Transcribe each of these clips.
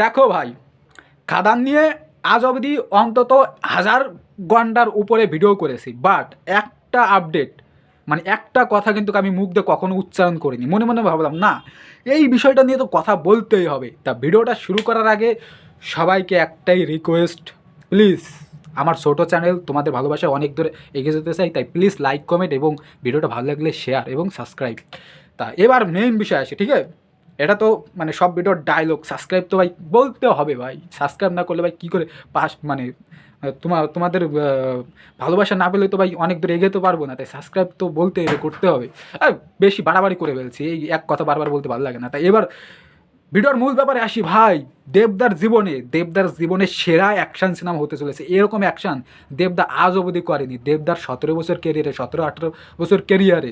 দেখো ভাই, খাদান নিয়ে আজ অবধি অন্তত হাজার ঘণ্টার উপরে ভিডিও করেছি বাট একটা আপডেট মানে একটা কথা কিন্তু আমি মুখ দিয়ে কখনো উচ্চারণ করিনি, মনে মনে ভাবলাম, না, এই বিষয়টা নিয়ে তো কথা বলতেই হবে। তা ভিডিওটা শুরু করার আগে সবাইকে একটাই রিকোয়েস্ট প্লিজ আমার ছোটো চ্যানেল তোমাদের ভালোবাসা অনেক দূরে এগিয়ে যেতে চাই, তাই প্লিজ লাইক কমেন্ট এবং ভিডিওটা ভালো লাগলে শেয়ার এবং সাবস্ক্রাইব তা এবার মেইন বিষয় আসে, ঠিক আছে? এটা তো মানে সব ভিডিওর ডায়লগ সাবস্ক্রাইব তো ভাই বলতে হবে ভাই। সাবস্ক্রাইব না করলে ভাই কী করে পাস মানে তোমার তোমাদের ভালোবাসা না পেলে তো ভাই অনেক দূর এগোতে পারব না। তাই সাবস্ক্রাইব তো বলতে করতে হবে। আর বেশি বাড়াবাড়ি করে ফেলছি, এই এক কথা বারবার বলতে ভালো লাগে না। তাই এবার ভিডিওর মূল ব্যাপারে আসি ভাই। দেবদার জীবনে দেবদার জীবনে সেরা অ্যাকশন সিনেমা হতে চলেছে। এরকম অ্যাকশন দেবদা আজ অবধি করেনি। দেবদার সতেরো বছর কেরিয়ারে সতেরো আঠেরো বছর কেরিয়ারে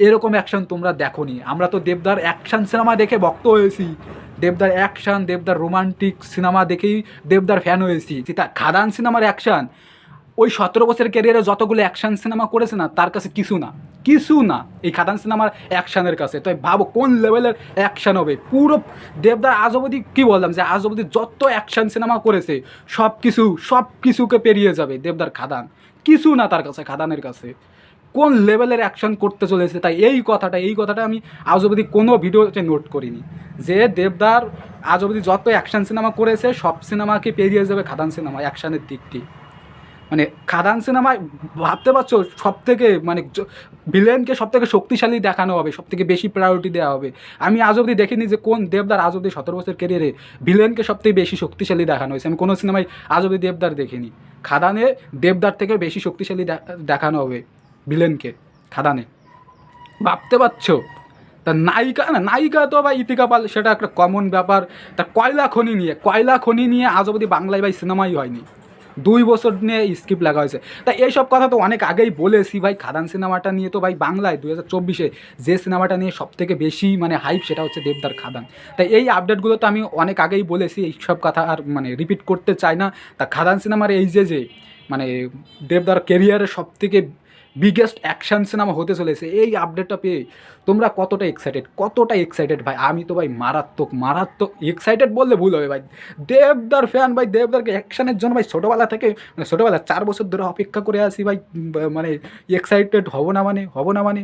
এরকম অ্যাকশন তোমরা দেখোনি। আমরা তো দেবদার অ্যাকশন সিনেমা দেখে ভক্ত হয়েছি। দেবদার অ্যাকশন দেবদার রোমান্টিক সিনেমা দেখেই দেবদার ফ্যান হয়েছি। তা খাদান সিনেমার অ্যাকশন ওই সতেরো বছরের ক্যারিয়ারে যতগুলো অ্যাকশন সিনেমা করেছে না, তার কাছে কিছু না। কিছু না এই খাদান সিনেমার অ্যাকশানের কাছে। তো ভাবো কোন লেভেলের অ্যাকশন হবে। পুরো দেবদার আজ অবধি কী বললাম যে, আজ অবধি যত অ্যাকশন সিনেমা করেছে সব কিছু সব কিছুকে পেরিয়ে যাবে দেবদার খাদান। কিছু না তার কাছে, খাদানের কাছে। কোন লেভেলের অ্যাকশন করতে চলেছে, তাই এই কথাটা এই কথাটা আমি আজ অবধি কোনো ভিডিওতে নোট করিনি। যে দেবদার আজ অবধি যত অ্যাকশন সিনেমা করেছে, সব সিনেমাকে পেরিয়ে যাবে খাদান সিনেমা অ্যাকশানের দিকটি। মানে খাদান সিনেমায় ভাবতে পারছ সব থেকে মানে ভিলেনকে সব থেকে শক্তিশালী দেখানো হবে সব থেকে বেশি প্রায়োরিটি দেওয়া হবে। আমি আজ অবধি দেখিনি যে কোন দেবদার আজ অবধি সতেরো বছর কেরিয়ারে ভিলেনকে সব থেকে বেশি শক্তিশালী দেখানো হয়েছে। আমি কোনো সিনেমায় আজ অবধি দেবদার দেখিনি। খাদানে দেবদার থেকে বেশি শক্তিশালী দেখানো হবে। ভিলেনকে খাদানে। ভাবতে পারছ? তা নায়িকা না, নায়িকা তো ভাই ইতিকা পাল, সেটা একটা কমন ব্যাপার। তা কয়লা খনি নিয়ে, কয়লা খনি নিয়ে আজ অবধি বাংলায় ভাই সিনেমাই হয়নি। দুই বছর নিয়ে স্ক্রিপ্ট লাগা হয়েছে। তা এইসব কথা তো অনেক আগেই বলেছি ভাই, খাদান সিনেমাটা নিয়ে তো ভাই বাংলায় দু হাজার চব্বিশে যে সিনেমাটা নিয়ে সব থেকে বেশি মানে হাইপ সেটা হচ্ছে দেবদার খাদান। তাই এই আপডেটগুলো তো আমি অনেক আগেই বলেছি, এইসব কথা আর মানে রিপিট করতে চাই না। তা খাদান সিনেমার এই যে যে মানে দেবদার কেরিয়ারের সব থেকে বিগেস্ট অ্যাকশন সিনেমা হতে চলেছে। এই আপডেটটা পেয়ে তোমরা কতটা এক্সাইটেড কতটা এক্সাইটেড ভাই? আমি তো ভাই মারাত্মক মারাত্মক এক্সাইটেড বললে ভুল হবে ভাই। দেবদার ফ্যান ভাই, দেবদারকে অ্যাকশনের জন্য ভাই ছোটোবেলা থেকে মানে ছোটোবেলা চার বছর ধরে অপেক্ষা করে আসি ভাই। মানে এক্সাইটেড হব না মানে হব না মানে।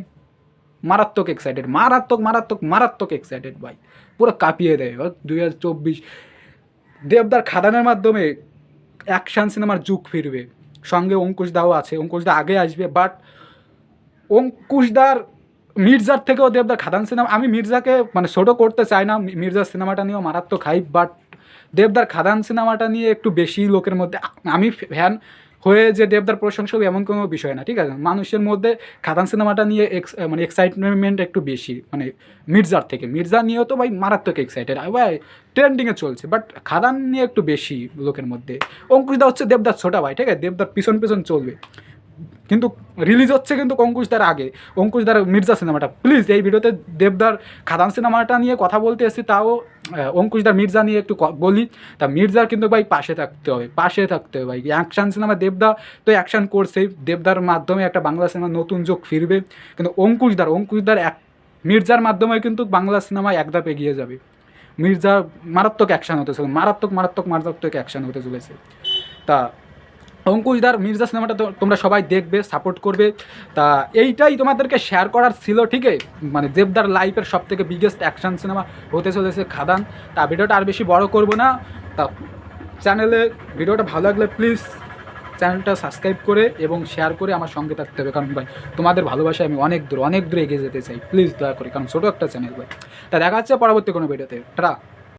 মারাত্মক এক্সাইটেড মারাত্মক মারাত্মক মারাত্মক এক্সাইটেড ভাই। পুরো কাঁপিয়ে দেয়। দুই হাজার চব্বিশ। দেবদার খাদানের মাধ্যমে অ্যাকশন সিনেমার যুগ ফিরবে। সঙ্গে অঙ্কুশদাও আছে। অঙ্কুশদা আগে আসবে বাট অঙ্কুশদার মির্জার থেকেও দেবদার খাদান সিনেমা, আমি মির্জাকে মানে ছোটো করতে চাই না মির্জার সিনেমাটা নিয়েও মারাত্মক হাইপ বাট দেবদার খাদান সিনেমাটা নিয়ে একটু বেশি লোকের মধ্যে, আমি ফ্যান হয়ে যে দেবদার প্রশংসা এমন কোনো বিষয় না, ঠিক আছে? মানুষের মধ্যে খাদান সিনেমাটা নিয়ে এক্স মানে এক্সাইটমেন্ট একটু বেশি মানে মির্জার থেকে। মির্জা নিয়েও তো ভাই মারাত্মক এক্সাইটেড ভাই ট্রেন্ডিংয়ে চলছে বাট খাদান নিয়ে একটু বেশি লোকের মধ্যে। অঙ্কুশদা হচ্ছে দেবদার ছোটা ভাই, ঠিক আছে? দেবদার পিছন পিছন চলবে। কিন্তু রিলিজ হচ্ছে কিন্তু অঙ্কুশদার আগে। অঙ্কুশদার মির্জা সিনেমাটা প্লিজ এই ভিডিওতে দেবদার খাদান সিনেমাটা নিয়ে কথা বলতে এসেছি, তাও অঙ্কুশদার মির্জা নিয়ে একটু বলি। তা মির্জার কিন্তু ভাই পাশে থাকতে হবে, পাশে থাকতে হবে ভাই। অ্যাকশান সিনেমা দেবদা তো অ্যাকশান করছে দেবদার মাধ্যমে একটা বাংলা সিনেমা নতুন যোগ ফিরবে। কিন্তু অঙ্কুশদার অঙ্কুশদার এক মির্জার মাধ্যমে কিন্তু বাংলা সিনেমা একধাপ এগিয়ে যাবে। মির্জা মারাত্মক অ্যাকশান হতে চলেছে, মারাত্মক মারাত্মক মারাত্মক অ্যাকশান হতে চলেছে। তা অঙ্কুশদার মির্জা সিনেমাটা তোমরা সবাই দেখবে সাপোর্ট করবে। তা এইটাই তোমাদেরকে শেয়ার করার ছিল ঠিকই মানে দেবদার লাইফের সব থেকে বিগেস্ট অ্যাকশন সিনেমা হতে চলেছে খাদান। তা ভিডিওটা আর বেশি বড় করব না। তা চ্যানেলে ভিডিওটা ভালো লাগলে প্লিজ চ্যানেলটা সাবস্ক্রাইব করে এবং শেয়ার করে আমার সঙ্গে থাকতে হবে। কারণ ভাই, তোমাদের ভালোবাসায় আমি অনেক দূর অনেক দূর এগিয়ে যেতে চাই। প্লিজ দয়া করে, কারণ ছোটো একটা চ্যানেল ভাই। তা দেখা যাচ্ছে পরবর্তী কোনো ভিডিওতে টাটা।